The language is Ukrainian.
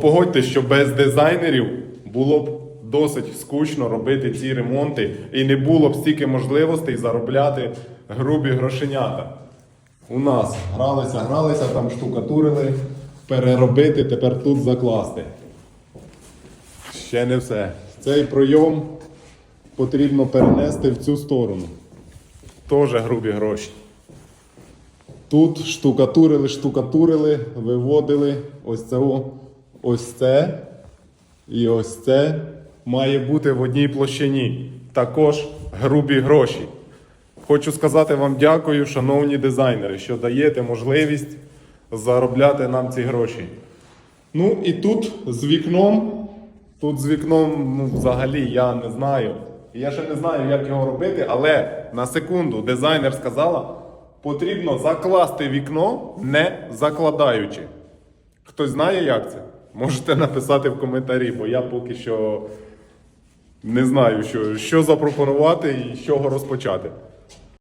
Погодьтесь, що без дизайнерів було б досить скучно робити ці ремонти і не було б стільки можливостей заробляти грубі грошенята. У нас гралися, гралися, там штукатурили, переробити, тепер тут закласти. Ще не все. Цей пройом потрібно перенести в цю сторону. Теж грубі гроші. Тут штукатурили, штукатурили, виводили ось це, о- ось це і ось це має бути в одній площині. Також грубі гроші. Хочу сказати вам дякую, шановні дизайнери, що даєте можливість заробляти нам ці гроші. Ну і тут з вікном, тут з вікном, ну, взагалі я не знаю. Я ще не знаю, як його робити, але на секунду дизайнер сказала, потрібно закласти вікно, не закладаючи. Хтось знає, як це? Можете написати в коментарі, бо я поки що не знаю, що, що запропонувати і з чого розпочати.